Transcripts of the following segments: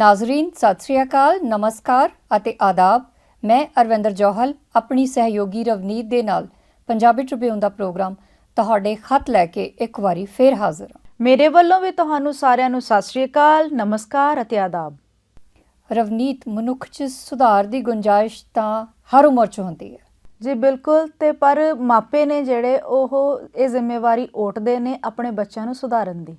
ਨਾਜ਼ਰੀਨ ਸਤਿ ਸ੍ਰੀ ਅਕਾਲ ਨਮਸਕਾਰ ਅਤੇ ਆਦਾਬ। ਮੈਂ ਅਰਵਿੰਦਰ ਜੋਹਲ ਆਪਣੀ ਸਹਿਯੋਗੀ ਰਵਨੀਤ ਦੇ ਨਾਲ ਪੰਜਾਬੀ ਟ੍ਰਿਬਿਊਨ ਦਾ ਪ੍ਰੋਗਰਾਮ ਤੁਹਾਡੇ ਖਤ ਲੈ ਕੇ ਇੱਕ ਵਾਰੀ ਫੇਰ ਹਾਜ਼ਰ ਹਾਂ। ਮੇਰੇ ਵੱਲੋਂ ਵੀ ਤੁਹਾਨੂੰ ਸਾਰਿਆਂ ਨੂੰ ਸਤਿ ਸ਼੍ਰੀ ਅਕਾਲ ਨਮਸਕਾਰ ਅਤੇ ਆਦਾਬ। ਰਵਨੀਤ ਮਨੁੱਖ 'ਚ ਸੁਧਾਰ ਦੀ ਗੁੰਜਾਇਸ਼ ਤਾਂ ਹਰ ਉਮਰ 'ਚ ਹੁੰਦੀ ਹੈ। ਜੀ ਬਿਲਕੁਲ। ਤੇ ਪਰ ਮਾਪੇ ਨੇ ਜਿਹੜੇ ਉਹ ਇਹ ਜ਼ਿੰਮੇਵਾਰੀ ਓਟਦੇ ਨੇ ਆਪਣੇ ਬੱਚਿਆਂ ਨੂੰ ਸੁਧਾਰਨ ਦੀ।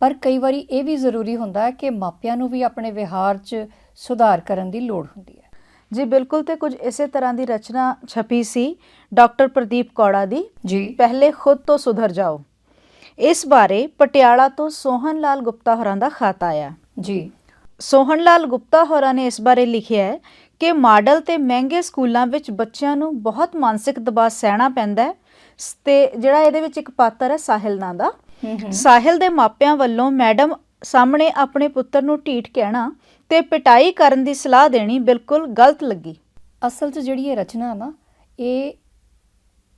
ਪਰ ਕਈ ਵਾਰੀ ਇਹ ਵੀ ਜ਼ਰੂਰੀ ਹੁੰਦਾ ਹੈ ਕਿ ਮਾਪਿਆਂ ਨੂੰ ਵੀ ਆਪਣੇ ਵਿਹਾਰ 'ਚ ਸੁਧਾਰ ਕਰਨ ਦੀ ਲੋੜ ਹੁੰਦੀ ਹੈ। ਜੀ ਬਿਲਕੁਲ ਤੇ ਕੁਝ ਇਸੇ ਤਰ੍ਹਾਂ ਦੀ ਰਚਨਾ ਛਪੀ ਸੀ ਡਾਕਟਰ ਪ੍ਰਦੀਪ ਕੌੜਾ ਦੀ। ਜੀ। ਪਹਿਲੇ ਖੁਦ ਤੋਂ ਸੁਧਰ ਜਾਓ। ਇਸ ਬਾਰੇ ਪਟਿਆਲਾ ਤੋਂ ਸੋਹਨ ਲਾਲ ਗੁਪਤਾ ਹੋਰਾਂ ਦਾ ਖਤ ਆਇਆ। ਜੀ। ਸੋਹਨ ਲਾਲ ਗੁਪਤਾ ਹੋਰਾਂ ਨੇ ਇਸ ਬਾਰੇ ਲਿਖਿਆ ਹੈ ਕਿ ਮਾਡਲ ਤੇ ਮਹਿੰਗੇ ਸਕੂਲਾਂ ਵਿੱਚ ਬੱਚਿਆਂ ਨੂੰ ਬਹੁਤ ਮਾਨਸਿਕ ਦਬਾਅ ਸਹਿਣਾ ਪੈਂਦਾ ਹੈ। ਤੇ ਜਿਹੜਾ ਇਹਦੇ ਵਿੱਚ ਇੱਕ ਪਾਤਰ ਹੈ ਸਾਹਿਲ ਨਾਂ ਦਾ। ਸਾਹਿਲ ਦੇ ਮਾਪਿਆਂ ਵੱਲੋਂ ਮੈਡਮ ਸਾਹਮਣੇ ਆਪਣੇ ਪੁੱਤਰ ਨੂੰ ਢੀਠ ਕਹਿਣਾ ਤੇ ਪਿਟਾਈ ਕਰਨ ਦੀ ਸਲਾਹ ਦੇਣੀ ਬਿਲਕੁਲ ਗਲਤ ਲੱਗੀ। ਅਸਲ 'ਚ ਜਿਹੜੀ ਇਹ ਰਚਨਾ ਨਾ ਇਹ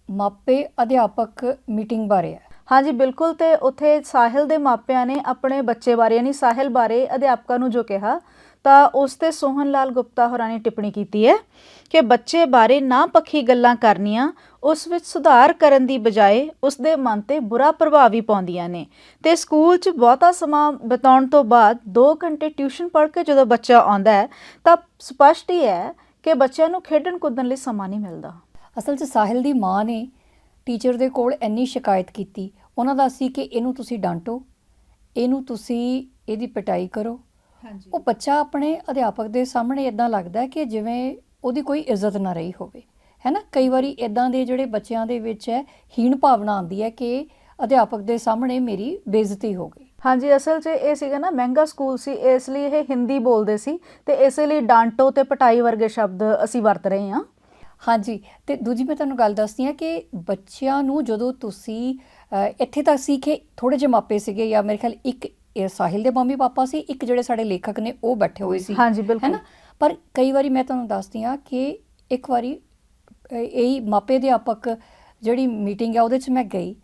ਮਾਪੇ ਅਧਿਆਪਕ ਮੀਟਿੰਗ ਬਾਰੇ ਹੈ। ਹਾਂਜੀ ਬਿਲਕੁਲ ਤੇ ਉੱਥੇ ਸਾਹਿਲ ਦੇ ਮਾਪਿਆਂ ਨੇ ਆਪਣੇ ਬੱਚੇ ਬਾਰੇ ਯਾਨੀ ਸਾਹਿਲ ਬਾਰੇ ਅਧਿਆਪਕਾਂ ਨੂੰ ਜੋ ਕਿਹਾ ਤਾਂ ਉਸ ਤੇ ਸੋਹਨ ਲਾਲ ਗੁਪਤਾ ਹੋਰਾਂ ਨੇ ਟਿੱਪਣੀ ਕੀਤੀ ਹੈ ਕਿ ਬੱਚੇ ਬਾਰੇ ਨਾ ਪੱਖੀ ਗੱਲਾਂ ਕਰਨੀਆਂ ਉਸ ਵਿੱਚ ਸੁਧਾਰ ਕਰਨ ਦੀ ਬਜਾਏ ਉਸ ਦੇ ਮਨ ਤੇ ਬੁਰਾ ਪ੍ਰਭਾਵ ਵੀ ਪਾਉਂਦੀਆਂ ਨੇ। ਤੇ ਸਕੂਲ 'ਚ ਬਹੁਤਾ ਸਮਾਂ ਬਿਤਾਉਣ ਤੋਂ ਬਾਅਦ 2 ਘੰਟੇ ਟਿਊਸ਼ਨ ਪੜ੍ਹ ਕੇ ਜਦੋਂ ਬੱਚਾ ਆਉਂਦਾ ਹੈ ਤਾਂ ਸਪਸ਼ਟ ਹੀ ਹੈ ਕਿ ਬੱਚਿਆਂ ਨੂੰ ਖੇਡਣ ਕੁੱਦਣ ਲਈ ਸਮਾਂ ਨਹੀਂ ਮਿਲਦਾ। ਅਸਲ 'ਚ ਸਾਹਿਲ ਦੀ ਮਾਂ ਨੇ ਟੀਚਰ ਦੇ ਕੋਲ ਇੰਨੀ ਸ਼ਿਕਾਇਤ ਕੀਤੀ। ਉਹਨਾਂ ਦਾ ਸੀ ਕਿ ਇਹਨੂੰ ਤੁਸੀਂ ਡਾਂਟੋ ਇਹਨੂੰ ਤੁਸੀਂ ਇਹਦੀ ਪਿਟਾਈ ਕਰੋ। ਹਾਂਜੀ। ਉਹ ਬੱਚਾ ਆਪਣੇ ਅਧਿਆਪਕ ਦੇ ਸਾਹਮਣੇ ਇਦਾਂ ਲੱਗਦਾ ਹੈ ਕਿ ਜਿਵੇਂ ਉਹਦੀ ਕੋਈ ਇੱਜ਼ਤ ਨਾ ਰਹੀ ਹੋਵੇ। ਹੈ ਨਾ? ਕਈ ਵਾਰੀ ਇਦਾਂ ਦੇ ਜਿਹੜੇ ਬੱਚਿਆਂ ਦੇ ਵਿੱਚ ਹੈ ਹੀਣ ਭਾਵਨਾ ਆਉਂਦੀ ਹੈ ਕਿ ਅਧਿਆਪਕ ਦੇ ਸਾਹਮਣੇ ਮੇਰੀ ਬੇਇੱਜ਼ਤੀ ਹੋ ਗਈ। ਹਾਂਜੀ ਅਸਲ 'ਚ ਇਹ ਸੀਗਾ ਨਾ ਮਹਿੰਗਾ ਸਕੂਲ ਸੀ ਇਸ ਲਈ ਇਹ ਹਿੰਦੀ ਬੋਲਦੇ ਸੀ ਤੇ ਇਸੇ ਲਈ ਡਾਂਟੋ ਤੇ ਪਟਾਈ ਵਰਗੇ ਸ਼ਬਦ ਅਸੀਂ ਵਰਤ ਰਹੇ ਹਾਂ। ਹਾਂਜੀ ਤੇ ਦੂਜੀ ਮੈਂ ਤੁਹਾਨੂੰ ਗੱਲ ਦੱਸਦੀ ਹਾਂ ਕਿ ਬੱਚਿਆਂ ਨੂੰ ਜਦੋਂ ਤੁਸੀਂ ਇੱਥੇ ਤੱਕ ਸੀ ਕਿ ਥੋੜੇ ਜਿਹੇ ਮਾਪੇ ਸੀਗੇ ਜਾਂ ਮੇਰੇ ਖਿਆਲ ਇੱਕ ਇਹ ਸਾਹਿਲ ਦੇ ਮੰਮੀ ਪਾਪਾ ਸੀ ਇੱਕ ਜਿਹੜੇ ਸਾਡੇ ਲੇਖਕ ਨੇ ਉਹ ਬੈਠੇ ਹੋਏ ਸੀ। ਹਾਂਜੀ ਹੈ ਬਿਲਕੁਲ ਨਾ? ਪਰ ਕਈ ਵਾਰੀ ਮੈਂ ਤੁਹਾਨੂੰ ਦੱਸਦੀ ਹਾਂ ਕਿ ਇੱਕ ਵਾਰੀ ਇਹੀ ਮਾਪੇ ਅਧਿਆਪਕ ਜਿਹੜੀ ਮੀਟਿੰਗ ਆ ਉਹਦੇ 'ਚ ਮੈਂ ਗਈ।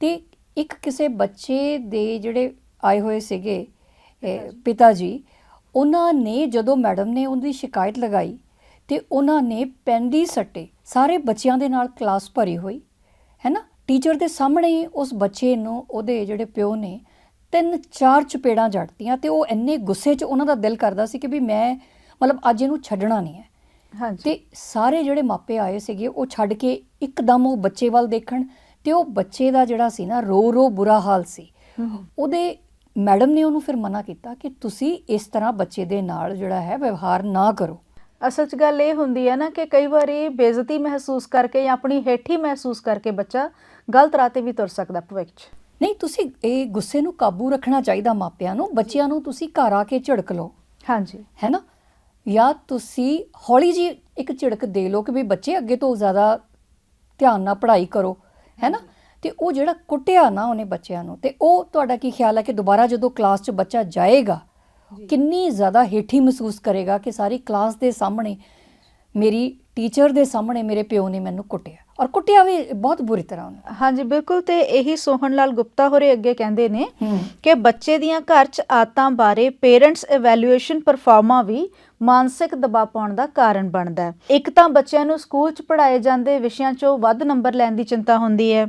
ਤੇ ਇੱਕ ਕਿਸੇ ਬੱਚੇ ਦੇ ਜਿਹੜੇ ਆਏ ਹੋਏ ਸੀਗੇ ਪਿਤਾ ਜੀ। ਉਹਨਾਂ ਨੇ ਜਦੋਂ ਮੈਡਮ ਨੇ ਉਹਦੀ ਸ਼ਿਕਾਇਤ ਲਗਾਈ ਤੇ ਉਹਨਾਂ ਨੇ ਪੈਂਦੀ ਸੱਟੇ ਸਾਰੇ ਬੱਚਿਆਂ ਦੇ ਨਾਲ ਕਲਾਸ ਭਰੀ ਹੋਈ ਹੈ ਨਾ ਟੀਚਰ ਦੇ ਸਾਹਮਣੇ ਹੀ ਉਸ ਬੱਚੇ ਨੂੰ ਉਹਦੇ ਜਿਹੜੇ ਪਿਓ ਨੇ ਤਿੰਨ ਚਾਰ ਚਪੇੜਾਂ ਜੜਤੀਆਂ ਤੇ ਉਹ ਇੰਨੇ ਗੁੱਸੇ 'ਚ ਉਹਨਾਂ ਦਾ ਦਿਲ ਕਰਦਾ ਸੀ ਕਿ ਵੀ ਮੈਂ ਮਤਲਬ ਅੱਜ ਇਹਨੂੰ ਛੱਡਣਾ ਨਹੀਂ ਹੈ। ਹਾਂਜੀ। ਤੇ ਸਾਰੇ ਜਿਹੜੇ ਮਾਪੇ ਆਏ ਸੀਗੇ ਉਹ ਛੱਡ ਕੇ ਇੱਕਦਮ ਉਹ ਬੱਚੇ ਵੱਲ ਦੇਖਣ ਤੇ ਉਹ ਬੱਚੇ ਦਾ ਜਿਹੜਾ ਸੀ ਨਾ ਰੋ ਰੋ ਬੁਰਾ ਹਾਲ ਸੀ। ਉਹਦੇ ਮੈਡਮ ਨੇ ਉਹਨੂੰ ਫਿਰ ਮਨਾ ਕੀਤਾ ਕਿ ਤੁਸੀਂ ਇਸ ਤਰ੍ਹਾਂ ਬੱਚੇ ਦੇ ਨਾਲ ਜਿਹੜਾ ਹੈ ਵਿਵਹਾਰ ਨਾ ਕਰੋ। ਅਸਲ 'ਚ ਗੱਲ ਇਹ ਹੁੰਦੀ ਹੈ ਨਾ ਕਿ ਕਈ ਵਾਰੀ ਬੇਇੱਜ਼ਤੀ ਮਹਿਸੂਸ ਕਰਕੇ ਜਾਂ ਆਪਣੀ ਹੇਠੀ ਮਹਿਸੂਸ ਕਰਕੇ ਬੱਚਾ ਗਲਤ ਰਾਹ ਤੇ ਵੀ ਤੁਰ ਸਕਦਾ ਭਵਿੱਖ 'ਚ। ਨਹੀਂ ਤੁਸੀਂ ਇਹ ਗੁੱਸੇ ਨੂੰ ਕਾਬੂ ਰੱਖਣਾ ਚਾਹੀਦਾ ਮਾਪਿਆਂ ਨੂੰ ਬੱਚਿਆਂ ਨੂੰ ਤੁਸੀਂ ਘਰ ਆ ਕੇ ਝਿੜਕ ਲਓ। ਹਾਂਜੀ। ਹੈ ਨਾ? ਜਾਂ ਤੁਸੀਂ ਹੌਲੀ ਜੀ ਇੱਕ ਝਿੜਕ ਦੇ ਲਓ ਕਿ ਵੀ ਬੱਚੇ ਅੱਗੇ ਤੋਂ ਜ਼ਿਆਦਾ ਧਿਆਨ ਨਾਲ ਪੜ੍ਹਾਈ ਕਰੋ ਹੈ ਨਾ? ਤੇ ਉਹ ਜਿਹੜਾ ਕੁੱਟਿਆ ਨਾ ਉਹਨੇ ਬੱਚਿਆਂ ਨੂੰ ਤੇ ਉਹ ਤੁਹਾਡਾ ਕੀ ਖਿਆਲ ਹੈ ਕਿ ਦੁਬਾਰਾ ਜਦੋਂ ਕਲਾਸ 'ਚ ਬੱਚਾ ਜਾਏਗਾ ਕਿੰਨੀ ਜ਼ਿਆਦਾ ਹੇਠੀ ਮਹਿਸੂਸ ਕਰੇਗਾ ਕਿ ਸਾਰੀ ਕਲਾਸ ਦੇ ਸਾਹਮਣੇ ਮੇਰੀ ਟੀਚਰ ਦੇ ਸਾਹਮਣੇ ਮੇਰੇ ਪਿਓ ਨੇ ਮੈਨੂੰ ਕੁੱਟਿਆ? ਔਰ ਕੁੱਟਿਆ ਵੀ ਬਹੁਤ ਬੁਰੀ ਤਰ੍ਹਾਂ ਉਹਨੇ। ਹਾਂਜੀ ਬਿਲਕੁਲ ਤੇ ਇਹੀ ਸੋਹਣ ਲਾਲ ਗੁਪਤਾ ਹੋਰੇ ਅੱਗੇ ਕਹਿੰਦੇ ਨੇ ਕਿ ਬੱਚੇ ਦੀਆਂ ਘਰ 'ਚ ਆਦਤਾਂ ਬਾਰੇ ਪੇਰੈਂਟਸ ਇਵੈਲੂਏਸ਼ਨ ਪਰਫਾਰਮਾ ਵੀ ਮਾਨਸਿਕ ਦਬਾਅ ਪਾਉਣ ਦਾ ਕਾਰਨ ਬਣਦਾ ਹੈ। ਇੱਕ ਤਾਂ ਬੱਚਿਆਂ ਨੂੰ ਸਕੂਲ 'ਚ ਪੜ੍ਹਾਏ ਜਾਂਦੇ ਵਿਸ਼ਿਆਂ 'ਚੋਂ ਵੱਧ ਨੰਬਰ ਲੈਣ ਦੀ ਚਿੰਤਾ ਹੁੰਦੀ ਹੈ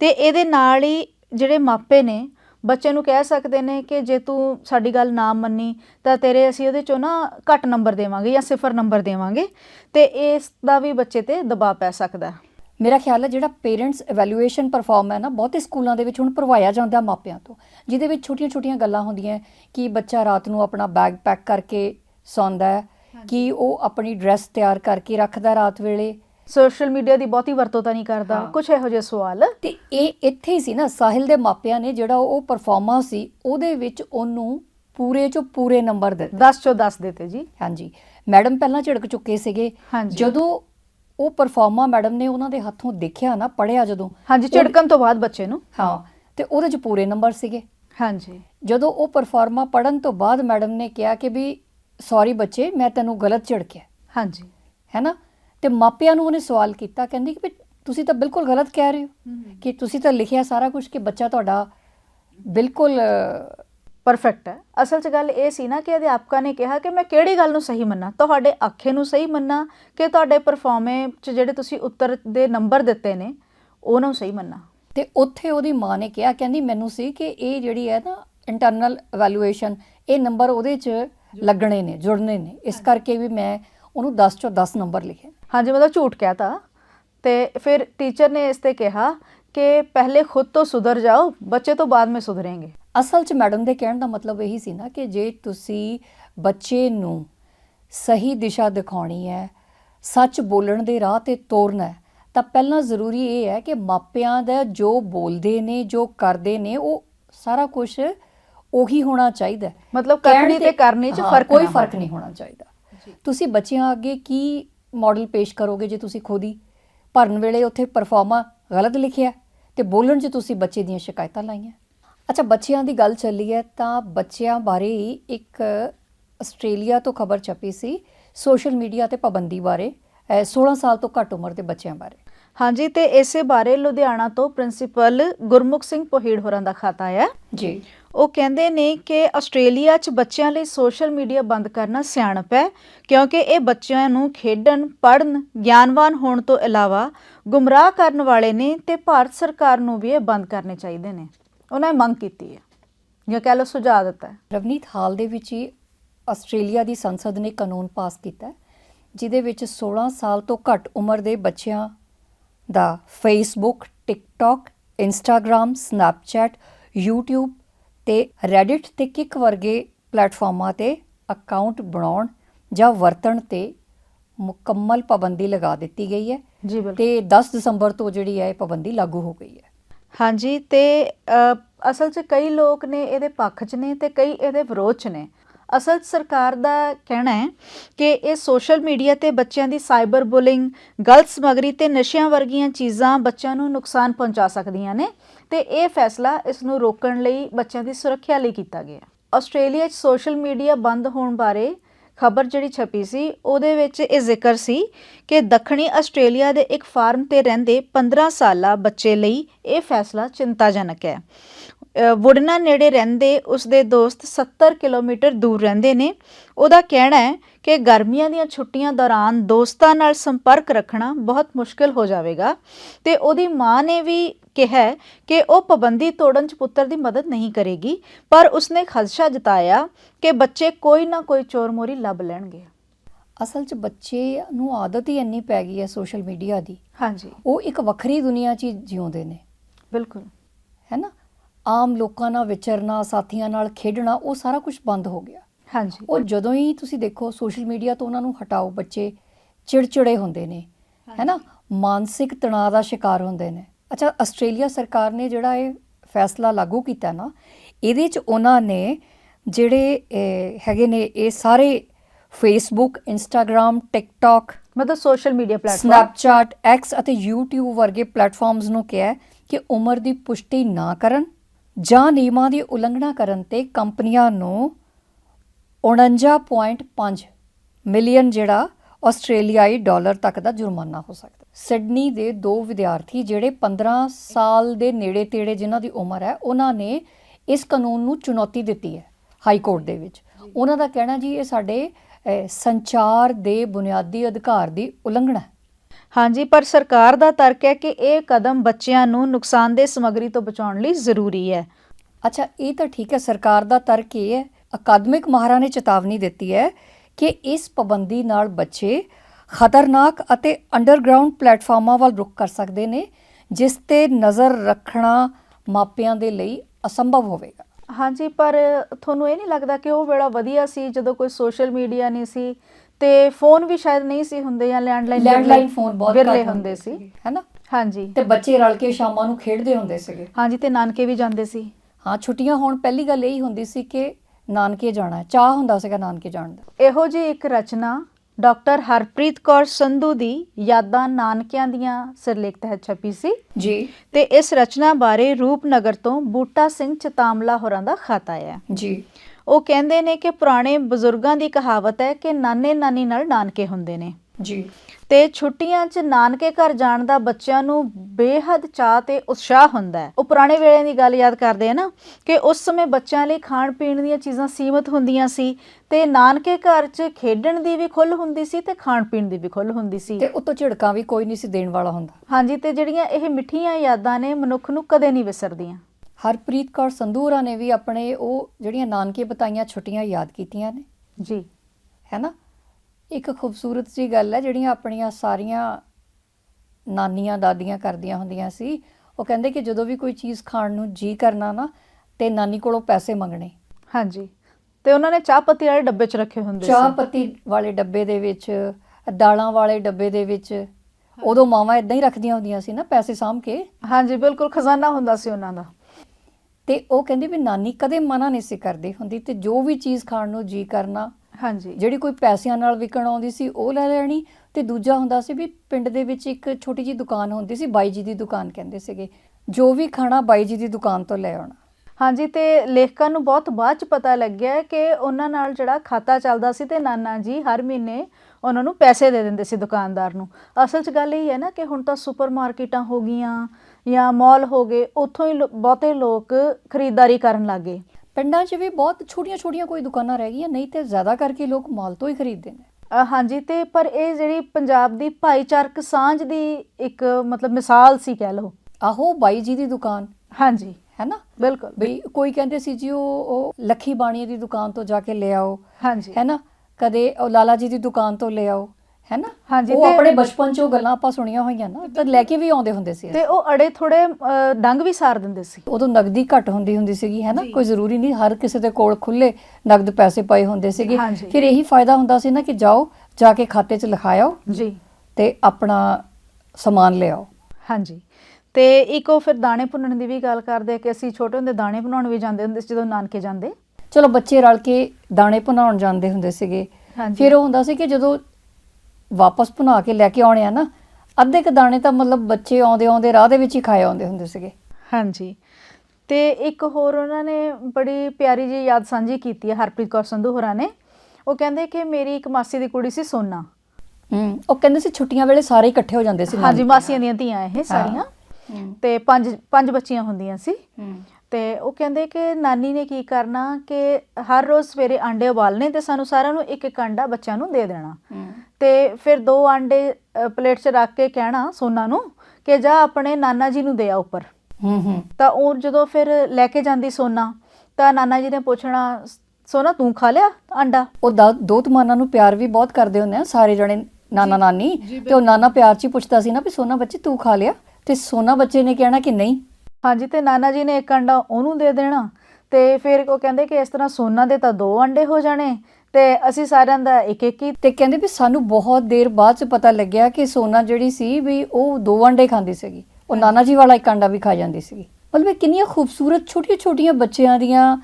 ਤੇ ਇਹਦੇ ਨਾਲ ਹੀ ਜਿਹੜੇ ਮਾਪੇ ਨੇ, ਬੱਚੇ ਨੂੰ ਕਹਿ ਸਕਦੇ ਨੇ ਕਿ ਜੇ ਤੂੰ ਸਾਡੀ ਗੱਲ ਨਾ ਮੰਨੀ ਤਾਂ ਤੇਰੇ ਅਸੀਂ ਉਹਦੇ 'ਚੋਂ ਨਾ ਘੱਟ ਨੰਬਰ ਦੇਵਾਂਗੇ ਜਾਂ ਸਿਫਰ ਨੰਬਰ ਦੇਵਾਂਗੇ ਤੇ ਇਸ ਦਾ ਵੀ ਬੱਚੇ ਤੇ ਦਬਾਅ ਪੈ ਸਕਦਾ ਮੇਰਾ ਖਿਆਲ ਹੈ ਜਿਹੜਾ ਪੇਰੈਂਟਸ ਇਵੈਲੂਏਸ਼ਨ ਪਰਫਾਰਮ ਹੈ ਨਾ, ਬਹੁਤੇ ਸਕੂਲਾਂ ਦੇ ਵਿੱਚ ਹੁਣ ਭਰਵਾਇਆ ਜਾਂਦਾ ਮਾਪਿਆਂ ਤੋਂ, ਜਿਹਦੇ ਵਿੱਚ ਛੋਟੀਆਂ-ਛੋਟੀਆਂ ਗੱਲਾਂ ਹੁੰਦੀਆਂ ਕਿ ਬੱਚਾ ਰਾਤ ਨੂੰ ਆਪਣਾ ਬੈਗ ਪੈਕ ਕਰਕੇ ਸੌਂਦਾ ਹੈ ਕਿ ਉਹ ਆਪਣੀ ਡਰੈਸ ਤਿਆਰ ਕਰਕੇ ਰੱਖਦਾ ਰਾਤ ਵੇਲੇ। ਸੋਸ਼ਲ ਮੀਡੀਆ ਦੀ ਬਹੁਤੀ ਵਰਤੋਂ ਤਾਂ ਨਹੀਂ ਕਰਦਾ। ਕੁਝ ਇਹੋ ਜਿਹੇ ਸਵਾਲ? ਤੇ ਇਹ ਇੱਥੇ ਹੀ ਸੀ ਨਾ ਸਾਹਿਲ ਦੇ ਮਾਪਿਆਂ ਨੇ ਜਿਹੜਾ ਉਹ ਪਰਫਾਰਮਾ ਸੀ ਉਹਦੇ ਵਿੱਚ ਉਹਨੂੰ ਪੂਰੇ ਚੋਂ ਪੂਰੇ ਨੰਬਰ ਦਿੱਤੇ। 10 ਚੋਂ 10 ਦਿੱਤੇ ਜੀ। ਹਾਂਜੀ। ਮੈਡਮ ਪਹਿਲਾਂ ਝਿੜਕ ਚੁੱਕੇ ਸੀਗੇ। ਜਦੋਂ ਉਹ ਪਰਫਾਰਮਾ ਮੈਡਮ ਨੇ ਉਹਨਾਂ ਦੇ ਹੱਥੋਂ ਦੇਖਿਆ ਨਾ ਪੜਿਆ ਜਦੋਂ ਹਾਂਜੀ ਝਿੜਕਣ ਤੋਂ ਬਾਅਦ ਬੱਚੇ ਨੂੰ। ਹਾਂ ਤੇ ਉਹਦੇ ਚ ਪੂਰੇ ਨੰਬਰ ਸੀਗੇ। ਹਾਂਜੀ। ਜਦੋਂ ਉਹ ਪਰਫਾਰਮਾ ਪੜਨ ਤੋਂ ਬਾਅਦ ਮੈਡਮ ਨੇ ਕਿਹਾ ਕਿ ਵੀ ਸੌਰੀ ਬੱਚੇ ਮੈਂ ਤੈਨੂੰ ਗਲਤ ਝਿੜਕਿਆ। ਹਾਂਜੀ। ਹੈ ਨਾ? ਤੇ ਮਾਪਿਆਂ ਨੂੰ ਉਹਨੇ ਸਵਾਲ ਕੀਤਾ ਕਹਿੰਦੀ ਕਿ ਵੀ ਤੁਸੀਂ ਤਾਂ ਬਿਲਕੁਲ ਗਲਤ ਕਹਿ ਰਹੇ ਹੋ। ਕਿ ਤੁਸੀਂ ਤਾਂ ਲਿਖਿਆ ਸਾਰਾ ਕੁਝ ਕਿ ਬੱਚਾ ਤੁਹਾਡਾ ਬਿਲਕੁਲ ਪਰਫੈਕਟ ਹੈ। ਅਸਲ 'ਚ ਗੱਲ ਇਹ ਸੀ ਨਾ ਕਿ ਅਧਿਆਪਕਾਂ ਨੇ ਕਿਹਾ ਕਿ ਮੈਂ ਕਿਹੜੀ ਗੱਲ ਨੂੰ ਸਹੀ ਮੰਨਾਂ? ਤੁਹਾਡੇ ਆਖੇ ਨੂੰ ਸਹੀ ਮੰਨਾਂ ਕਿ ਤੁਹਾਡੇ ਪਰਫਾਰਮੇ 'ਚ ਜਿਹੜੇ ਤੁਸੀਂ ਉੱਤਰ ਦੇ ਨੰਬਰ ਦਿੱਤੇ ਨੇ ਉਹਨਾਂ ਨੂੰ ਸਹੀ ਮੰਨਾਂ? ਤੇ ਉੱਥੇ ਉਹਦੀ ਮਾਂ ਨੇ ਕਿਹਾ ਕਹਿੰਦੀ ਮੈਨੂੰ ਸੀ ਕਿ ਇਹ ਜਿਹੜੀ ਹੈ ਨਾ ਇੰਟਰਨਲ ਇਵੈਲੂਏਸ਼ਨ ਇਹ ਨੰਬਰ ਉਹਦੇ 'ਚ ਲੱਗਣੇ ਨੇ ਜੁੜਨੇ ਨੇ। ਇਸ ਕਰਕੇ ਵੀ ਮੈਂ ਉਹਨੂੰ 10 ਚੋਂ 10 ਨੰਬਰ ਲਿਖੇ। ਹਾਂਜੀ ਮਤਲਬ ਝੂਠ ਕਹਿਤਾ ਤੇ। ਫਿਰ ਟੀਚਰ ਨੇ ਇਸ ਤੇ ਕਿਹਾ ਕਿ ਪਹਿਲੇ ਖੁਦ ਤੋਂ ਸੁਧਰ ਜਾਓ ਬੱਚੇ ਤੋਂ ਬਾਅਦ ਵਿੱਚ ਸੁਧਰेंगे ਅਸਲ 'ਚ ਮੈਡਮ ਦੇ ਕਹਿਣ ਦਾ ਮਤਲਬ ਇਹੀ ਸੀ ਨਾ ਕਿ ਜੇ ਤੁਸੀਂ ਬੱਚੇ ਨੂੰ ਸਹੀ ਦਿਸ਼ਾ ਦਿਖਾਉਣੀ ਹੈ ਸੱਚ ਬੋਲਣ ਦੇ ਰਾਹ ਤੇ ਤੋਰਨਾ ਹੈ ਤਾਂ ਪਹਿਲਾਂ ਜ਼ਰੂਰੀ ਇਹ ਹੈ ਕਿ ਮਾਪਿਆਂ ਦਾ ਜੋ ਬੋਲਦੇ ਨੇ ਜੋ ਕਰਦੇ ਨੇ ਉਹ ਸਾਰਾ ਕੁਝ ਉਹੀ ਹੋਣਾ ਚਾਹੀਦਾ। ਮਤਲਬ ਕਰਨੀ ਤੇ ਕਰਨੀ 'ਚ ਫ਼ਰਕ ਕੋਈ ਫ਼ਰਕ। ਨਹੀਂ ਹੋਣਾ ਚਾਹੀਦਾ। ਤੁਸੀਂ ਬੱਚਿਆਂ ਅੱਗੇ ਕੀ ਮਾਡਲ ਪੇਸ਼ ਕਰੋਗੇ ਜੇ ਤੁਸੀਂ ਖੁਦ ਹੀ ਭਰਨ ਵੇਲੇ ਉੱਥੇ ਪਰਫਾਰਮਾ ਗਲਤ ਲਿਖਿਆ ਤੇ ਬੋਲਣ 'ਚ ਤੁਸੀਂ ਬੱਚੇ ਦੀਆਂ ਸ਼ਿਕਾਇਤਾਂ ਲਾਈਆਂ ਅੱਛਾ ਬੱਚਿਆਂ ਦੀ ਗੱਲ ਚੱਲੀ ਹੈ ਤਾਂ ਬੱਚਿਆਂ ਬਾਰੇ ਹੀ ਇੱਕ ਆਸਟ੍ਰੇਲੀਆ ਤੋਂ ਖਬਰ ਛਪੀ ਸੀ ਸੋਸ਼ਲ ਮੀਡੀਆ ਤੇ ਪਾਬੰਦੀ ਬਾਰੇ ਅਹ 16 ਸਾਲ ਤੋਂ ਘੱਟ ਉਮਰ ਦੇ ਬੱਚਿਆਂ ਬਾਰੇ। ਹਾਂਜੀ ਤੇ ਇਸੇ ਬਾਰੇ ਲੁਧਿਆਣਾ ਤੋਂ ਪ੍ਰਿੰਸੀਪਲ ਗੁਰਮੁਖ ਸਿੰਘ ਪੋਹੀੜ ਹੋਰਾਂ ਦਾ ਖਾਤਾ ਹੈ। ਜੀ। ਉਹ ਕਹਿੰਦੇ ਨੇ ਕਿ ਆਸਟ੍ਰੇਲੀਆ 'ਚ ਬੱਚਿਆਂ ਲਈ ਸੋਸ਼ਲ ਮੀਡੀਆ ਬੰਦ ਕਰਨਾ ਸਿਆਣਪ ਹੈ ਕਿਉਂਕਿ ਇਹ ਬੱਚਿਆਂ ਨੂੰ ਖੇਡਣ, ਪੜ੍ਹਨ, ਗਿਆਨਵਾਨ ਹੋਣ ਤੋਂ ਇਲਾਵਾ ਗੁੰਮਰਾਹ ਕਰਨ ਵਾਲੇ ਨੇ ਤੇ ਭਾਰਤ ਸਰਕਾਰ ਨੂੰ ਵੀ ਇਹ ਬੰਦ ਕਰਨੇ ਚਾਹੀਦੇ ਨੇ। ਉਹਨਾਂ ਨੇ ਮੰਗ ਕੀਤੀ ਹੈ। ਜਾਂ ਕਹਿ ਲਓ ਸੁਝਾਅ ਦਿੱਤਾ ਹੈ। ਰਵਨੀਤ ਹਾਲ ਦੇ ਵਿੱਚ ਹੀ ਆਸਟ੍ਰੇਲੀਆ ਦੀ ਸੰਸਦ ਨੇ ਕਾਨੂੰਨ ਪਾਸ ਕੀਤਾ ਜਿਹਦੇ ਵਿੱਚ 16 ਸਾਲ ਤੋਂ ਘੱਟ ਉਮਰ ਦੇ ਬੱਚਿਆਂ ਦਾ Facebook TikTok Instagram Snapchat YouTube ਤੇ ਰੈਡਿਟ ਤੇ ਕਿਕ ਵਰਗੇ ਪਲੇਟਫਾਰਮਾਂ ਤੇ ਅਕਾਊਂਟ ਬਣਾਉਣ ਜਾਂ ਵਰਤਣ ਤੇ ਮੁਕੰਮਲ ਪਾਬੰਦੀ ਲਗਾ ਦਿੱਤੀ ਗਈ ਹੈ। ਜੀ ਬਿਲਕੁਲ। ਤੇ 10 ਦਸੰਬਰ ਤੋਂ ਜਿਹੜੀ ਹੈ ਇਹ ਪਾਬੰਦੀ ਲਾਗੂ ਹੋ ਗਈ ਹੈ। ਹਾਂਜੀ ਤੇ ਅਸਲ 'ਚ ਕਈ ਲੋਕ ਨੇ ਇਹਦੇ ਪੱਖ 'ਚ ਨੇ ਤੇ ਕਈ ਇਹਦੇ ਵਿਰੋਧ 'ਚ ਨੇ। ਅਸਲ ਸਰਕਾਰ ਦਾ ਕਹਿਣਾ ਹੈ ਕਿ ਇਹ ਸੋਸ਼ਲ ਮੀਡੀਆ ਤੇ ਬੱਚਿਆਂ ਦੀ ਸਾਈਬਰ ਬੁਲਿੰਗ, ਗਲਤ ਸਮੱਗਰੀ ਤੇ ਨਸ਼ਿਆਂ ਵਰਗੀਆਂ ਚੀਜ਼ਾਂ ਬੱਚਿਆਂ ਨੂੰ ਨੁਕਸਾਨ ਪਹੁੰਚਾ ਸਕਦੀਆਂ ਨੇ ਤੇ ਇਹ ਫੈਸਲਾ ਇਸ ਨੂੰ ਰੋਕਣ ਲਈ ਬੱਚਿਆਂ ਦੀ ਸੁਰੱਖਿਆ ਲਈ ਕੀਤਾ ਗਿਆ। ਆਸਟ੍ਰੇਲੀਆ 'ਚ ਸੋਸ਼ਲ ਮੀਡੀਆ ਬੰਦ ਹੋਣ ਬਾਰੇ ਖਬਰ ਜਿਹੜੀ ਛਪੀ ਸੀ, ਉਹਦੇ ਵਿੱਚ ਇਹ ਜ਼ਿਕਰ ਸੀ ਕਿ ਦੱਖਣੀ ਆਸਟ੍ਰੇਲੀਆ ਦੇ ਇੱਕ ਫਾਰਮ ਤੇ ਰਹਿੰਦੇ 15 ਸਾਲਾ ਬੱਚੇ ਲਈ ਇਹ ਫੈਸਲਾ ਚਿੰਤਾਜਨਕ ਹੈ। ਵੁਡਨਾ ਨੇੜੇ ਰਹਿੰਦੇ ਉਸਦੇ ਦੋਸਤ 70 ਕਿਲੋਮੀਟਰ ਦੂਰ ਰਹਿੰਦੇ ਨੇ। ਉਹਦਾ ਕਹਿਣਾ ਹੈ ਕਿ ਗਰਮੀਆਂ ਦੀਆਂ ਛੁੱਟੀਆਂ ਦੌਰਾਨ ਦੋਸਤਾਂ ਨਾਲ ਸੰਪਰਕ ਰੱਖਣਾ ਬਹੁਤ ਮੁਸ਼ਕਲ ਹੋ ਜਾਵੇਗਾ ਤੇ ਉਹਦੀ ਮਾਂ ਨੇ ਵੀ ਕਿਹਾ ਕਿ ਉਹ ਪਾਬੰਦੀ ਤੋੜਨ 'ਚ ਪੁੱਤਰ ਦੀ ਮਦਦ ਨਹੀਂ ਕਰੇਗੀ ਪਰ ਉਸਨੇ ਖਦਸ਼ਾ ਜਤਾਇਆ ਕਿ ਬੱਚੇ ਕੋਈ ਨਾ ਕੋਈ ਚੋਰ ਮੋਰੀ ਲੱਭ ਲੈਣਗੇ। ਅਸਲ 'ਚ ਬੱਚੇ ਨੂੰ ਆਦਤ ਹੀ ਇੰਨੀ ਪੈ ਗਈ ਹੈ ਸੋਸ਼ਲ ਮੀਡੀਆ ਦੀ। ਹਾਂਜੀ। ਉਹ ਇੱਕ ਵੱਖਰੀ ਦੁਨੀਆ 'ਚ ਜਿਉਂਦੇ ਨੇ। ਬਿਲਕੁਲ। ਹੈ ਨਾ? ਆਮ ਲੋਕਾਂ ਨਾਲ ਵਿਚਰਨਾ ਸਾਥੀਆਂ ਨਾਲ ਖੇਡਣਾ ਉਹ ਸਾਰਾ ਕੁਝ ਬੰਦ ਹੋ ਗਿਆ। ਹਾਂਜੀ। ਉਹ ਜਦੋਂ ਹੀ ਤੁਸੀਂ ਦੇਖੋ ਸੋਸ਼ਲ ਮੀਡੀਆ ਤੋਂ ਉਹਨਾਂ ਨੂੰ ਹਟਾਓ ਬੱਚੇ ਚਿੜਚਿੜੇ ਹੁੰਦੇ ਨੇ ਹੈ ਨਾ? ਮਾਨਸਿਕ ਤਣਾਅ ਦਾ ਸ਼ਿਕਾਰ ਹੁੰਦੇ ਨੇ। ਅੱਛਾ ਆਸਟ੍ਰੇਲੀਆ ਸਰਕਾਰ ਨੇ ਜਿਹੜਾ ਇਹ ਫੈਸਲਾ ਲਾਗੂ ਕੀਤਾ ਨਾ ਇਹਦੇ 'ਚ ਉਹਨਾਂ ਨੇ ਜਿਹੜੇ ਹੈਗੇ ਨੇ ਇਹ ਸਾਰੇ ਫੇਸਬੁੱਕ ਇੰਸਟਾਗ੍ਰam ਟਿਕਟੌਕ ਮਤਲਬ social media platform Snapchat X ਅਤੇ YouTube ਵਰਗੇ ਪਲੇਟਫਾਰਮਸ ਨੂੰ ਕਿਹਾ ਕਿ ਉਮਰ ਦੀ ਪੁਸ਼ਟੀ ਨਾ ਕਰਨ। ਜਾਂ ਨਿਯਮਾਂ ਦੀ ਉਲੰਘਣਾ ਕਰਨ ਤੇ ਕੰਪਨੀਆਂ ਨੂੰ 49.5 ਮਿਲੀਅਨ ਜਿਹੜਾ ਆਸਟ੍ਰੇਲੀਆਈ ਡਾਲਰ ਤੱਕ ਦਾ ਜੁਰਮਾਨਾ ਹੋ ਸਕਦਾ ਸਿਡਨੀ ਦੇ ਦੋ ਵਿਦਿਆਰਥੀ ਜਿਹੜੇ 15 ਸਾਲ ਦੇ ਨੇੜੇ ਤੇੜੇ ਜਿਨ੍ਹਾਂ ਦੀ ਉਮਰ ਹੈ ਉਹਨਾਂ ਨੇ ਇਸ ਕਾਨੂੰਨ ਨੂੰ ਚੁਣੌਤੀ ਦਿੱਤੀ ਹੈ ਹਾਈ ਕੋਰਟ ਦੇ ਵਿੱਚ। ਉਹਨਾਂ ਦਾ ਕਹਿਣਾ ਜੀ ਇਹ ਸਾਡੇ ਸੰਚਾਰ ਦੇ ਬੁਨਿਆਦੀ ਅਧਿਕਾਰ ਦੀ ਉਲੰਘਣਾ ਹੈ। ਹਾਂਜੀ ਪਰ ਸਰਕਾਰ ਦਾ ਤਰਕ ਹੈ ਕਿ ਇਹ ਕਦਮ ਬੱਚਿਆਂ ਨੂੰ ਨੁਕਸਾਨਦੇਹ ਸਮੱਗਰੀ ਤੋਂ ਬਚਾਉਣ ਲਈ ਜ਼ਰੂਰੀ ਹੈ। ਅੱਛਾ ਇਹ ਤਾਂ ਠੀਕ ਹੈ ਸਰਕਾਰ ਦਾ ਤਰਕ ਇਹ ਹੈ ਅਕਾਦਮਿਕ ਮਾਹਰਾਂ ਨੇ ਚੇਤਾਵਨੀ ਦਿੱਤੀ ਹੈ ਕਿ ਇਸ ਪਾਬੰਦੀ ਨਾਲ ਬੱਚੇ ਖਤਰਨਾਕ ਅਤੇ ਅੰਡਰਗਰਾਉਂਡ ਪਲੇਟਫਾਰਮਾਂ ਵੱਲ ਰੁਖ ਕਰ ਸਕਦੇ ਨੇ ਜਿਸ ਤੇ ਨਜ਼ਰ ਰੱਖਣਾ ਮਾਪਿਆਂ ਦੇ ਲਈ ਅਸੰਭਵ ਹੋਵੇਗਾ। ਹਾਂਜੀ ਪਰ ਤੁਹਾਨੂੰ ਇਹ ਨਹੀਂ ਲੱਗਦਾ ਕਿ ਉਹ ਵੇਲਾ ਵਧੀਆ ਸੀ ਜਦੋਂ ਕੋਈ ਸੋਸ਼ਲ ਮੀਡੀਆ ਨਹੀਂ ਸੀ? ਤੇ ਫੋਨ ਵੀ ਸ਼ਾਇਦ ਨਹੀਂ ਸੀ ਹੁੰਦੇ ਜਾਂ ਲੈਂਡਲਾਈਨ ਲੈਂਡਲਾਈਨ ਫੋਨ ਬਹੁਤ ਵਿਰਲੇ ਘੱਟ ਹੁੰਦੇ ਸੀ ਹੈ ਨਾ ਹਾਂਜੀ। ਤੇ ਬੱਚੇ ਰਲ ਕੇ ਸ਼ਾਮਾਂ ਨੂੰ ਖੇਡਦੇ ਹੁੰਦੇ ਸੀਗੇ। ਹਾਂਜੀ ਤੇ ਨਾਨਕੇ ਵੀ ਜਾਂਦੇ ਸੀ। ਹਾਂ ਛੁੱਟੀਆਂ ਹੋਣ ਪਹਿਲੀ ਗੱਲ ਇਹੀ ਹੁੰਦੀ ਸੀ ਕਿ ਨਾਨਕੇ ਜਾਣਾ ਹੈ। ਚਾਹ ਹੁੰਦਾ ਸੀਗਾ ਨਾਨਕੇ ਜਾਣ ਦਾ। ਇਹੋ ਜੀ ਇੱਕ ਰਚਨਾ ਡਾਕਟਰ ਹਰਪ੍ਰੀਤ ਕੌਰ ਸੰਧੂ ਦੀ ਯਾਦਾਂ ਨਾਨਕਿਆਂ ਦੀਆਂ ਸਿਰਲੇਖ ਤਹਿਤ ਛਪੀ ਸੀ। ਜੀ। ਤੇ ਇਸ ਰਚਨਾ ਬਾਰੇ ਰੂਪਨਗਰ ਤੋਂ ਬੂਟਾ ਸਿੰਘ ਚਤਾਮਲਾ ਹੋਰਾਂ ਦਾ ਖਾਤਾ ਹੈ। ਜੀ। ਉਹ ਕਹਿੰਦੇ ਨੇ ਕਿ ਪੁਰਾਣੇ ਬਜ਼ੁਰਗਾਂ ਦੀ ਕਹਾਵਤ ਹੈ ਕਿ ਨਾਨੇ ਨਾਨੀ ਨਾਲ ਨਾਨਕੇ ਹੁੰਦੇ ਨੇ। ਜੀ। ਤੇ ਛੁੱਟੀਆਂ 'ਚ ਨਾਨਕੇ ਘਰ ਜਾਣ ਦਾ ਬੱਚਿਆਂ ਨੂੰ ਬੇਹੱਦ ਚਾਹ ਤੇ ਉਤਸ਼ਾਹ ਹੁੰਦਾ ਹੈ। ਉਹ ਪੁਰਾਣੇ ਵੇਲੇ ਦੀ ਗੱਲ ਯਾਦ ਕਰਦੇ ਆ ਨਾ ਕਿ ਉਸ ਸਮੇਂ ਬੱਚਿਆਂ ਲਈ ਖਾਣ ਪੀਣ ਦੀਆਂ ਚੀਜ਼ਾਂ ਸੀਮਤ ਹੁੰਦੀਆਂ ਸੀ ਤੇ ਨਾਨਕੇ ਘਰ 'ਚ ਖੇਡਣ ਦੀ ਵੀ ਖੁੱਲ੍ਹ ਹੁੰਦੀ ਸੀ ਤੇ ਖਾਣ ਪੀਣ ਦੀ ਵੀ ਖੁੱਲ੍ਹ ਹੁੰਦੀ ਸੀ। ਤੇ ਉਤੋਂ ਝਿੜਕਾਂ ਵੀ ਕੋਈ ਨਹੀਂ ਸੀ ਦੇਣ ਵਾਲਾ ਹੁੰਦਾ। ਹਾਂਜੀ ਤੇ ਜਿਹੜੀਆਂ ਇਹ ਮਿੱਠੀਆਂ ਯਾਦਾਂ ਨੇ ਮਨੁੱਖ ਨੂੰ ਕਦੇ ਨਹੀਂ ਵਿਸਰਦੀਆਂ। ਹਰਪ੍ਰੀਤ ਕੌਰ ਸੰਧੂ ਹੋਰਾਂ ਨੇ ਵੀ ਆਪਣੇ ਉਹ ਜਿਹੜੀਆਂ ਨਾਨਕੇ ਬਤਾਈਆਂ ਛੁੱਟੀਆਂ ਯਾਦ ਕੀਤੀਆਂ ਨੇ। ਜੀ। ਹੈ ਨਾ ਇੱਕ ਖੂਬਸੂਰਤ ਜੀ ਗੱਲ ਹੈ ਜਿਹੜੀਆਂ ਆਪਣੀਆਂ ਸਾਰੀਆਂ ਨਾਨੀਆਂ ਦਾਦੀਆਂ ਕਰਦੀਆਂ ਹੁੰਦੀਆਂ ਸੀ ਉਹ ਕਹਿੰਦੇ ਕਿ ਜਦੋਂ ਵੀ ਕੋਈ ਚੀਜ਼ ਖਾਣ ਨੂੰ ਜੀ ਕਰਨਾ ਨਾ ਤੇ ਨਾਨੀ ਕੋਲੋਂ ਪੈਸੇ ਮੰਗਣੇ। ਹਾਂਜੀ। ਤੇ ਉਹਨਾਂ ਨੇ ਚਾਹ ਪੱਤੀ ਵਾਲੇ ਡੱਬੇ 'ਚ ਰੱਖੇ ਹੁੰਦੇ ਚਾਹ ਸੀ ਪੱਤੀ ਵਾਲੇ ਡੱਬੇ ਦੇ ਵਿੱਚ ਦਾਲਾਂ ਵਾਲੇ ਡੱਬੇ ਦੇ ਵਿੱਚ ਉਦੋਂ ਮਾਵਾਂ ਇਦਾਂ ਹੀ ਰੱਖਦੀਆਂ ਹੁੰਦੀਆਂ ਸੀ ਨਾ ਪੈਸੇ ਸਾਂਭ ਕੇ। ਹਾਂਜੀ ਬਿਲਕੁਲ ਖਜ਼ਾਨਾ ਹੁੰਦਾ ਸੀ ਉਹਨਾਂ ਦਾ। ਤੇ ਉਹ ਕਹਿੰਦੀ ਵੀ ਨਾਨੀ ਕਦੇ ਮਨਾ ਨਹੀਂ ਸੀ ਕਰਦੀ ਹੁੰਦੀ ਤੇ ਜੋ ਵੀ ਚੀਜ਼ ਖਾਣ ਨੂੰ ਜੀ ਕਰਨਾ ਹਾਂਜੀ। ਜਿਹੜੀ ਕੋਈ ਪੈਸਿਆਂ ਨਾਲ ਵਿਕਣ ਆਉਂਦੀ ਸੀ ਉਹ ਲੈ ਲੈਣੀ ਤੇ ਦੂਜਾ ਹੁੰਦਾ ਸੀ ਵੀ ਪਿੰਡ ਦੇ ਵਿੱਚ ਇੱਕ ਛੋਟੀ ਜੀ ਦੁਕਾਨ ਹੁੰਦੀ ਸੀ ਬਾਈ ਜੀ ਦੀ ਦੁਕਾਨ ਕਹਿੰਦੇ ਸੀਗੇ ਜੋ ਵੀ ਖਾਣਾ ਬਾਈ ਜੀ ਦੀ ਦੁਕਾਨ ਤੋਂ ਲੈ ਆਉਣਾ। ਹਾਂਜੀ ਤੇ ਲੇਖਕਾਂ ਨੂੰ ਬਹੁਤ ਬਾਅਦ ਚ ਪਤਾ ਲੱਗਿਆ ਕਿ ਉਹਨਾਂ ਨਾਲ ਜਿਹੜਾ ਖਾਤਾ ਚੱਲਦਾ ਸੀ ਤੇ ਨਾਨਾ ਜੀ ਹਰ ਮਹੀਨੇ ਉਹਨਾਂ ਨੂੰ ਪੈਸੇ ਦੇ ਦਿੰਦੇ ਸੀ ਦੁਕਾਨਦਾਰ ਨੂੰ। ਅਸਲ 'ਚ ਗੱਲ ਇਹ ਹੈ ਨਾ ਕਿ ਹੁਣ ਤਾਂ ਸੁਪਰਮਾਰਕਟਾਂ ਹੋ ਗਈਆਂ ਜਾਂ ਮਾਲ ਹੋ ਗਏ ਉੱਥੋਂ ਹੀ ਲੋ- ਬਹੁਤੇ ਲੋਕ ਖਰੀਦਦਾਰੀ ਕਰਨ ਲੱਗੇ ਪਿੰਡਾਂ 'ਚ ਵੀ ਬਹੁਤ ਛੋਟੀਆਂ-ਛੋਟੀਆਂ ਕੋਈ ਦੁਕਾਨਾਂ ਰਹਿ ਗਈਆਂ ਨਹੀਂ ਤੇ ਜ਼ਿਆਦਾ ਕਰਕੇ ਲੋਕ ਮਾਲ ਤੋਂ ਹੀ ਖਰੀਦਦੇ ਨੇ। ਅ, ਹਾਂਜੀ ਤੇ ਪਰ ਇਹ ਜਿਹੜੀ ਪੰਜਾਬ ਦੀ ਭਾਈਚਾਰਕ ਸਾਂਝ ਦੀ ਇੱਕ ਮਤਲਬ ਮਿਸਾਲ ਸੀ ਕਹਿ ਲਓ। ਆਹੋ ਬਾਈ ਜੀ ਦੀ ਦੁਕਾਨ। ਹਾਂਜੀ। ਹੈ ਨਾ ਬਿਲਕੁਲ ਬਈ ਕੋਈ ਕਹਿੰਦੇ ਸੀ ਜੀ ਉਹ ਉਹ ਲੱਖੀ ਬਾਣੀ ਦੀ ਦੁਕਾਨ ਤੋਂ ਜਾ ਕੇ ਲੈ ਆਓ। ਹਾਂਜੀ। ਹੈ ਨਾ ਕਦੇ ਉਹ ਲਾਲਾ ਜੀ ਦੀ ਦੁਕਾਨ ਤੋਂ ਲੈ ਆਓ। ਹੈ ਨਾ ਹਾਂਜੀ, ਉਹ ਤੇ- ਆਪਣੇ ਬਚਪਨ 'ਚ ਉਹ ਗੱਲਾਂ ਆਪਾਂ ਸੁਣੀਆਂ ਹੋਈਆਂ ਨਾ ਤਾਂ ਲੈ ਕੇ ਵੀ ਆਉਂਦੇ ਹੁੰਦੇ ਸੀ। ਤੇ ਉਹ ਅੜੇ ਥੋੜੇ ਅ, ਡੰਗ ਵੀ ਸਾਰ ਦਿੰਦੇ ਸੀ। ਉਦੋਂ ਨਗਦੀ ਘੱਟ ਹੁੰਦੀ ਹੁੰਦੀ ਸੀਗੀ ਹੈ ਨਾ ਕੋਈ ਜ਼ਰੂਰੀ ਨਹੀਂ ਹਰ ਕਿਸੇ ਦੇ ਕੋਲ ਖੁੱਲੇ ਨਗਦ ਪੈਸੇ ਪਏ ਹੁੰਦੇ ਸੀਗੇ। ਹਾਂਜੀ। ਫਿਰ ਇਹੀ ਫਾਇਦਾ ਹੁੰਦਾ ਸੀ ਨਾ ਕਿ ਜਾਓ ਜਾ ਕੇ ਖਾਤੇ 'ਚ ਲਿਖਾਇਓ ਜੀ। ਤੇ ਆਪਣਾ ਸਮਾਨ ਲਿਆਓ ਹਾਂਜੀ। ਤੇ ਇੱਕ ਉਹ ਫਿਰ ਦਾਣੇ ਭੁੰਨਣ ਦੀ ਵੀ ਗੱਲ ਕਰਦੇ ਆ ਕਿ ਅਸੀਂ ਛੋਟੇ ਹੁੰਦੇ ਦਾਣੇ ਬਣਾਉਣ ਵੀ ਜਾਂਦੇ ਹੁੰਦੇ ਸੀ ਜਦੋਂ ਨਾਨਕੇ ਜਾਂਦੇ। ਚਲੋ ਬੱਚੇ ਰਲ ਕੇ ਦਾਣੇ ਭੁਨਾਉਣ ਜਾਂਦੇ ਹੁੰਦੇ ਸੀਗੇ। ਹਾਂਜੀ। ਫਿਰ ਉਹ ਹੁੰਦਾ ਸੀ ਕਿ ਜਦੋਂ ਵਾਪਸ ਭੁਨਾ ਕੇ ਲੈ ਕੇ ਆਉਣੇ ਆ ਨਾ ਅੱਧੇ ਕ ਦਾਣੇ ਤਾਂ ਮਤਲਬ ਬੱਚੇ ਆਉਂਦੇ ਆਉਂਦੇ ਰਾਹ ਦੇ ਵਿੱਚ ਹੀ ਖਾਏ ਆਉਂਦੇ ਹੁੰਦੇ ਸੀਗੇ। ਹਾਂਜੀ। ਤੇ ਇੱਕ ਹੋਰ ਉਹਨਾਂ ਨੇ ਬੜੀ ਪਿਆਰੀ ਜੀ ਯਾਦ ਸਾਂਝੀ ਕੀਤੀ ਹੈ ਹਰਪ੍ਰੀਤ ਕੌਰ ਸੰਧੂ ਹੋਰਾਂ ਨੇ। ਉਹ ਕਹਿੰਦੇ ਕਿ ਮੇਰੀ ਇੱਕ ਮਾਸੀ ਦੀ ਕੁੜੀ ਸੀ ਸੋਨਾ। ਹੂੰ ਉਹ ਕਹਿੰਦੇ ਸੀ ਛੁੱਟੀਆਂ ਵੇਲੇ ਸਾਰੇ ਇਕੱਠੇ ਹੋ ਜਾਂਦੇ ਸੀ ਹਾਂਜੀ। ਮਾਸੀਆਂ ਦੀਆਂ ਧੀਆਂ ਇਹ ਸਾਰੀਆਂ। ਤੇ ਪੰਜ ਪੰਜ ਬੱਚੀਆਂ ਹੁੰਦੀਆਂ ਸੀ। ਹੂੰ। ਤੇ ਉਹ ਕਹਿੰਦੇ ਕਿ ਨਾਨੀ ਨੇ ਕੀ ਕਰਨਾ ਕਿ ਹਰ ਰੋਜ਼ ਸਵੇਰੇ ਆਂਡੇ ਉਬਾਲਨੇ ਤੇ ਸਾਨੂੰ ਸਾਰਿਆਂ ਨੂੰ ਇੱਕ ਇੱਕ ਅੰਡਾ ਬੱਚਿਆਂ ਨੂੰ ਦੇ ਦੇਣਾ। ਤੇ ਫਿਰ ਦੋ ਆਂਡੇ ਪਲੇਟ 'ਚ ਰੱਖ ਕੇ ਕਹਿਣਾ ਸੋਨਾ ਨੂੰ ਕਿ ਜਾ ਆਪਣੇ ਨਾਨਾ ਜੀ ਨੂੰ ਦੇ ਆ ਉੱਪਰ। ਹੂੰ ਹੂੰ। ਤਾਂ ਉਹ ਜਦੋਂ ਫਿਰ ਲੈ ਕੇ ਜਾਂਦੀ ਸੋਨਾ ਤਾਂ ਨਾਨਾ ਜੀ ਨੇ ਪੁੱਛਣਾ ਸੋਨਾ ਤੂੰ ਖਾ ਲਿਆ ਆਂਡਾ? ਉਹ ਦਾ ਦੋ ਤਮਾਨਾਂ ਨੂੰ ਪਿਆਰ ਵੀ ਬਹੁਤ ਕਰਦੇ ਹੁੰਦੇ ਆ ਸਾਰੇ ਜਣੇ ਨਾਨਾ ਨਾਨੀ। ਤੇ ਉਹ ਨਾਨਾ ਪਿਆਰ ਚ ਹੀ ਪੁੱਛਦਾ ਸੀ ਨਾ ਵੀ ਸੋਨਾ ਬੱਚੇ ਤੂੰ ਖਾ ਲਿਆ? ਤੇ ਸੋਨਾ ਬੱਚੇ ਨੇ ਕਹਿਣਾ ਕਿ ਨਹੀਂ ਹਾਂਜੀ ਤੇ ਨਾਨਾ ਜੀ ਨੇ ਇੱਕ ਅੰਡਾ ਉਹਨੂੰ ਦੇ ਦੇਣਾ। ਤੇ ਫਿਰ ਉਹ ਕਹਿੰਦੇ ਕਿ ਇਸ ਤਰ੍ਹਾਂ ਸੋਨਾ ਦੇ ਤਾਂ ਦੋ ਅੰਡੇ ਹੋ ਜਾਣੇ। ਤੇ ਅਸੀਂ ਸਾਰਿਆਂ ਦਾ ਇੱਕ ਇੱਕ ਹੀ ਤੇ ਕਹਿੰਦੇ ਵੀ ਸਾਨੂੰ ਬਹੁਤ ਦੇਰ ਬਾਅਦ ਚ ਪਤਾ ਲੱਗਿਆ ਕਿ ਸੋਨਾ ਜਿਹੜੀ ਸੀ ਵੀ ਉਹ ਦੋ ਅੰਡੇ ਖਾਂਦੀ ਸੀਗੀ। ਉਹ ਨਾਨਾ ਜੀ ਵਾਲਾ ਇੱਕ ਅੰਡਾ ਵੀ ਖਾ ਜਾਂਦੀ ਸੀਗੀ। ਮਤਲਬ ਇਹ ਕਿੰਨੀਆਂ ਖੂਬਸੂਰਤ ਛੋਟੀਆਂ ਛੋਟੀਆਂ ਬੱਚਿਆਂ ਦੀਆਂ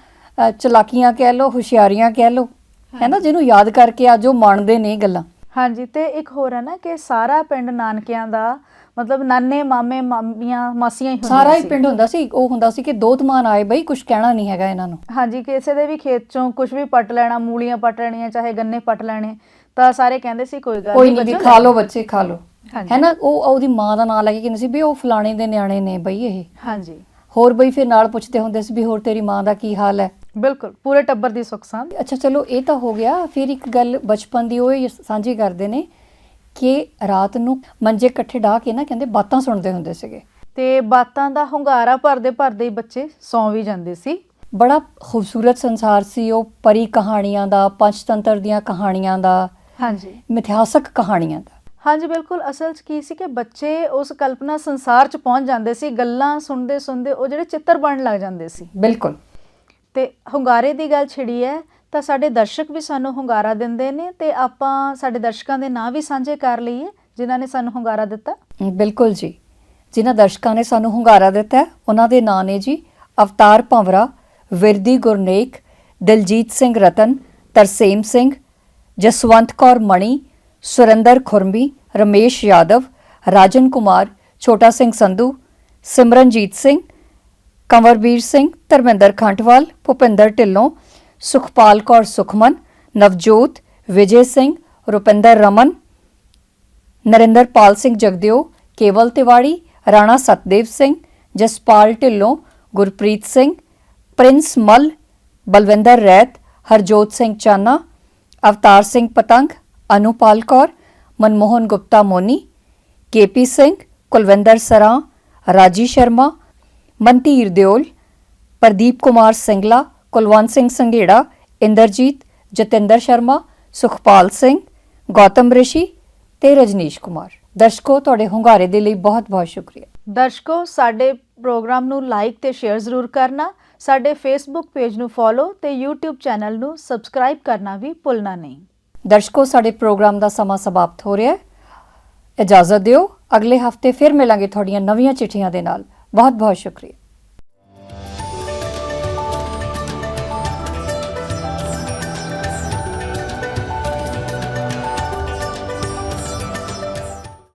ਚਲਾਕੀਆਂ ਕਹਿ ਲਓ ਹੁਸ਼ਿਆਰੀਆਂ ਕਹਿ ਲਓ ਹੈ ਨਾ ਜਿਹਨੂੰ ਯਾਦ ਕਰਕੇ ਅੱਜ ਉਹ ਮੰਨਦੇ ਨੇ ਗੱਲਾਂ। ਹਾਂਜੀ ਤੇ ਇੱਕ ਹੋਰ ਹੈ ਨਾ ਕਿ ਸਾਰਾ ਪਿੰਡ ਨਾਨਕਿਆਂ ਦਾ ਮਤਲਬ ਨਾਨੇ ਮਾਮੇ ਮਾਮੀਆਂ ਮਾਸੀਆਂ ਹੀ ਹੁੰਦੀਆਂ ਸਾਰਾ ਹੀ ਸੀ। ਪਿੰਡ ਹੁੰਦਾ ਸੀ ਉਹ ਹੁੰਦਾ ਸੀ ਕਿ ਦੋ ਤਮਾਨ ਆਏ ਬਈ ਕੁਝ ਕਹਿਣਾ ਨਹੀਂ ਹੈਗਾ ਇਹਨਾਂ ਨੂੰ। ਹਾਂਜੀ ਕਿਸੇ ਦੇ ਵੀ ਖੇਤ ਚੋਂ ਕੁਝ ਵੀ ਪੱਟ ਲੈਣਾ ਮੂਲੀਆਂ ਪੱਟ ਲੈਣੀਆਂ ਚਾਹੇ ਗੰਨੇ ਪੱਟ ਲੈਣੇ ਤਾਂ ਸਾਰੇ ਕਹਿੰਦੇ ਸੀ ਕੋਈ ਗੱਲ ਕੋਈ ਨਹੀਂ ਵੀ ਖਾ ਲਓ ਬੱਚੇ ਖਾ ਲਓ। ਹਾਂਜੀ। ਹੈ ਨਾ ਉਹ ਉਹਦੀ ਮਾਂ ਦਾ ਨਾਂ ਲੈ ਕੇ ਕਹਿੰਦੇ ਸੀ ਵੀ ਉਹ ਫਲਾਣੇ ਦੇ ਨਿਆਣੇ ਨੇ ਬਈ ਇਹ। ਹਾਂਜੀ। ਹੋਰ ਬਈ ਫਿਰ ਨਾਲ ਪੁੱਛਦੇ ਹੁੰਦੇ ਸੀ ਵੀ ਹੋਰ ਤੇਰੀ ਮਾਂ ਦਾ ਕੀ ਹਾਲ ਹੈ? ਬਿਲਕੁਲ ਪੂਰੇ ਟੱਬਰ ਦੀ ਸੁੱਖ ਸਾਂਦ ਅੱਛਾ ਚਲੋ ਇਹ ਤਾਂ ਹੋ ਗਿਆ ਫਿਰ ਇੱਕ ਗੱਲ ਬਚਪਨ ਦੀ ਉਹ ਸਾਂਝੀ ਕਰਦੇ ਨੇ ਕਿ ਰਾਤ ਨੂੰ ਮੰਜੇ ਇਕੱਠੇ ਢਾ ਕੇ ਨਾ ਕਹਿੰਦੇ ਬਾਤਾਂ ਸੁਣਦੇ ਹੁੰਦੇ ਸੀਗੇ। ਤੇ ਬਾਤਾਂ ਦਾ ਹੁੰਗਾਰਾ ਭਰਦੇ ਭਰਦੇ ਹੀ ਬੱਚੇ ਸੌਂ ਵੀ ਜਾਂਦੇ ਸੀ। ਬੜਾ ਖੂਬਸੂਰਤ ਸੰਸਾਰ ਸੀ ਉਹ ਪਰੀ ਕਹਾਣੀਆਂ ਦਾ ਪੰਚਤੰਤਰ ਦੀਆਂ ਕਹਾਣੀਆਂ ਦਾ ਹਾਂਜੀ। ਮਿਥਿਹਾਸਕ ਕਹਾਣੀਆਂ ਦਾ। ਹਾਂਜੀ ਬਿਲਕੁਲ ਅਸਲ 'ਚ ਕੀ ਸੀ ਕਿ ਬੱਚੇ ਉਸ ਕਲਪਨਾ ਸੰਸਾਰ 'ਚ ਪਹੁੰਚ ਜਾਂਦੇ ਸੀ ਗੱਲਾਂ ਸੁਣਦੇ ਸੁਣਦੇ ਉਹ ਜਿਹੜੇ ਚਿੱਤਰ ਬਣਨ ਲੱਗ ਜਾਂਦੇ ਸੀ। ਬਿਲਕੁਲ। ਤੇ ਹੁੰਗਾਰੇ ਦੀ ਗੱਲ ਛਿੜੀ ਹੈ ਤਾਂ ਸਾਡੇ ਦਰਸ਼ਕ ਵੀ ਸਾਨੂੰ ਹੁੰਗਾਰਾ ਦਿੰਦੇ ਨੇ ਤੇ ਆਪਾਂ ਸਾਡੇ ਦਰਸ਼ਕਾਂ ਦੇ ਨਾਂ ਵੀ ਸਾਂਝੇ ਕਰ ਲਈਏ, ਜਿਨ੍ਹਾਂ ਨੇ ਸਾਨੂੰ ਹੁੰਗਾਰਾ ਦਿੱਤਾ। ਬਿਲਕੁਲ ਜੀ। ਜਿਨ੍ਹਾਂ ਦਰਸ਼ਕਾਂ ਨੇ ਸਾਨੂੰ ਹੁੰਗਾਰਾ ਦਿੱਤਾ, ਉਹਨਾਂ ਦੇ ਨਾਂ ਨੇ ਜੀ, ਅਵਤਾਰ ਭੰਵਰਾ, ਵਿਰਦੀ ਗੁਰਨੇਕ, ਦਿਲਜੀਤ ਸਿੰਘ ਰਤਨ, ਤਰਸੇਮ ਸਿੰਘ, ਜਸਵੰਤ ਕੌਰ ਮਣੀ, ਸੁਰਿੰਦਰ ਖੁਰਮੀ, ਰਮੇਸ਼ ਯਾਦਵ, ਰਾਜਨ ਕੁਮਾਰ, ਛੋਟਾ ਸਿੰਘ ਸੰਧੂ, ਸਿਮਰਨਜੀਤ ਸਿੰਘ, ਕੰਵਰਬੀਰ ਸਿੰਘ, ਧਰਮਿੰਦਰ ਖੰਟਵਾਲ, ਭੁਪਿੰਦਰ ਢਿੱਲੋਂ ਸੁਖਪਾਲ ਕੌਰ ਸੁਖਮਨ, ਨਵਜੋਤ, ਵਿਜੇ ਸਿੰਘ, ਰੁਪਿੰਦਰ ਰਮਨ, ਨਰਿੰਦਰਪਾਲ ਸਿੰਘ ਜਗਦਿਓ, ਕੇਵਲ ਤਿਵਾੜੀ, ਰਾਣਾ ਸਤਦੇਵ ਸਿੰਘ, ਜਸਪਾਲ ਢਿੱਲੋਂ, ਗੁਰਪ੍ਰੀਤ ਸਿੰਘ, ਪ੍ਰਿੰਸ ਮਲ, ਬਲਵਿੰਦਰ ਰੈਤ, ਹਰਜੋਤ ਸਿੰਘ ਚਾਨਾ, ਅਵਤਾਰ ਸਿੰਘ ਪਤੰਗ, ਅਨੁਪਾਲ ਕੌਰ, ਮਨਮੋਹਨ ਗੁਪਤਾ ਮੋਨੀ ਕੇਪੀ ਸਿੰਘ, ਕੁਲਵਿੰਦਰ ਸਰਾਂ, ਰਾਜੀ ਸ਼ਰਮਾ ਮਨਤੀਰ ਦਿਓਲ, ਪ੍ਰਦੀਪ ਕੁਮਾਰ ਸਿੰਗਲਾ ਕੁਲਵੰਤ ਸਿੰਘ ਸੰਘੇੜਾ ਇੰਦਰਜੀਤ ਜਤਿੰਦਰ ਸ਼ਰਮਾ ਸੁਖਪਾਲ ਸਿੰਘ ਗੌਤਮ ਰਿਸ਼ੀ ਤੇ ਰਜਨੀਸ਼ ਕੁਮਾਰ। ਦਰਸ਼ਕੋ ਤੁਹਾਡੇ ਹੁੰਗਾਰੇ ਦੇ ਲਈ ਬਹੁਤ-ਬਹੁਤ ਸ਼ੁਕਰੀਆ। ਦਰਸ਼ਕੋ ਸਾਡੇ ਪ੍ਰੋਗਰਾਮ ਨੂੰ ਲਾਈਕ ਤੇ ਸ਼ੇਅਰ ਜ਼ਰੂਰ ਕਰਨਾ ਸਾਡੇ ਫੇਸਬੁੱਕ ਪੇਜ ਨੂੰ ਫੋਲੋ ਤੇ YouTube ਚੈਨਲ ਨੂੰ ਸਬਸਕ੍ਰਾਈਬ ਕਰਨਾ ਵੀ ਭੁੱਲਣਾ ਨਹੀਂ। ਦਰਸ਼ਕੋ ਸਾਡੇ ਪ੍ਰੋਗਰਾਮ ਦਾ ਸਮਾਂ ਸਮਾਪਤ ਹੋ ਰਿਹਾ ਹੈ। ਇਜਾਜ਼ਤ ਦਿਓ ਅਗਲੇ ਹਫ਼ਤੇ ਫਿਰ ਮਿਲਾਂਗੇ ਤੁਹਾਡੀਆਂ ਨਵੀਆਂ ਚਿੱਠੀਆਂ ਦੇ ਨਾਲ। ਬਹੁਤ-ਬਹੁਤ ਸ਼ੁਕਰੀਆ।